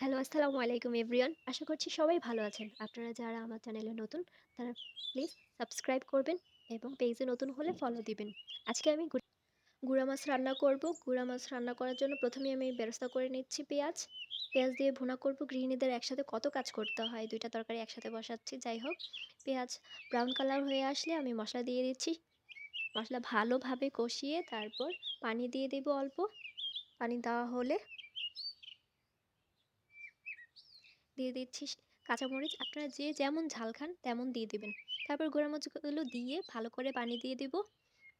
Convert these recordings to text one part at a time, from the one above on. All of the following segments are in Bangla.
হ্যালো, আসসালামু আলাইকুম এভরিওয়ান। আশা করছি সবাই ভালো আছেন। আপনারা যারা আমার চ্যানেলে নতুন, তারা প্লিজ সাবস্ক্রাইব করবেন এবং পেজে নতুন হলে ফলো দিবেন। আজকে আমি গুঁড়া মাছ রান্না করব। গুঁড়া মাছ রান্না করার জন্য প্রথমেই আমি বেরেস্তা করে নিচ্ছি পেঁয়াজ। পেঁয়াজ দিয়ে ভুনা করব। গৃহিণীদের একসাথে কত কাজ করতে হয়, দুইটা তরকারি একসাথে বসাচ্ছি। যাই হোক, পেঁয়াজ ব্রাউন কালার হয়ে আসলে আমি মশলা দিয়ে দিচ্ছি। মশলা ভালোভাবে কষিয়ে তারপর পানি দিয়ে দেব অল্প। পানি দেওয়া হলে দিয়ে দিচ্ছি কাঁচামরিচ। আপনারা যে যেমন ঝাল খান, তেমন দিয়ে দেবেন। তারপর গুঁড়া মরিচগুলো দিয়ে ভালো করে পানি দিয়ে দেব।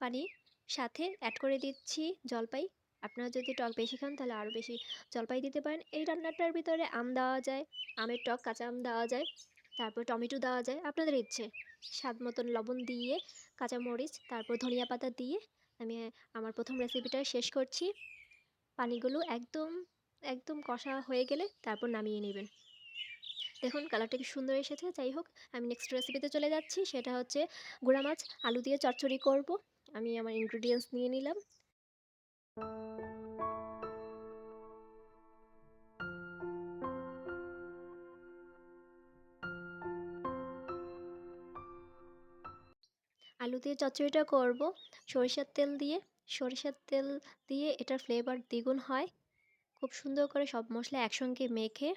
পানি সাথে অ্যাড করে দিচ্ছি জলপাই। আপনারা যদি টক বেশি খান, তাহলে আরও বেশি জলপাই দিতে পারেন। এই রান্নাটার ভিতরে আম দেওয়া যায়, আমের টক কাঁচা আম দেওয়া যায়, তারপর টমেটো দেওয়া যায়। আপনাদের ইচ্ছে স্বাদ মতন লবণ দিয়ে কাঁচামরিচ, তারপর ধনিয়া পাতা দিয়ে আমি আমার প্রথম রেসিপিটা শেষ করছি। পানিগুলো একদম একদম কষা হয়ে গেলে তারপর নামিয়ে নেবেন। দেখুন কালারটা কি সুন্দর এসেছে? যাই হোক, আমি নেক্সট রেসিপিতে চলে যাচ্ছি। সেটা হচ্ছে গুঁড়া মাছ, আলু দিয়ে চচ্চড়ি করব। আমি আমার ইনগ্রিডিয়েন্টস নিয়ে নিলাম। আলু দিয়ে চচ্চড়িটা করব সরিষার তেল দিয়ে। সরিষার তেল দিয়ে এটার ফ্লেভার দ্বিগুণ হয়। খুব সুন্দর করে সব মশলা একসঙ্গে মেখে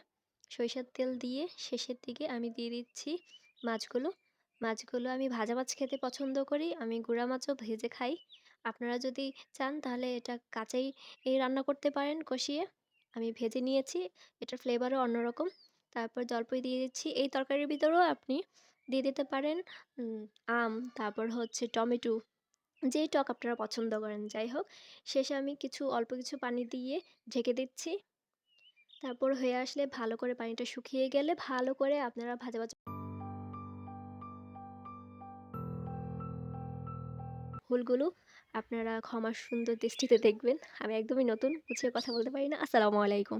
সরিষার তেল দিয়ে শেষের দিকে আমি দিয়ে দিচ্ছি মাছগুলো। মাছগুলো আমি ভাজা মাছ খেতে পছন্দ করি, আমি গুঁড়া মাছও ভেজে খাই। আপনারা যদি চান তাহলে এটা কাঁচাই এই রান্না করতে পারেন কষিয়ে। আমি ভেজে নিয়েছি, এটার ফ্লেভারও অন্যরকম। তারপর জলপাই দিয়ে দিচ্ছি, এই তরকারির ভিতরেও আপনি দিয়ে দিতে পারেন আম, তারপর হচ্ছে টমেটো, যেই টক আপনারা পছন্দ করেন। যাই হোক, শেষে আমি কিছু, অল্প কিছু পানি দিয়ে ঢেকে দিচ্ছি। তারপর হয়ে আসলে ভালো করে পানিটা শুকিয়ে গেলে ভালো করে আপনারা ভাজা ভাজা ভুলগুলো আপনারা ক্ষমা সুন্দর দৃষ্টিতে দেখবেন। আমি একদমই নতুন গুছিয়ে কথা বলতে পারি না। আসসালামু আলাইকুম।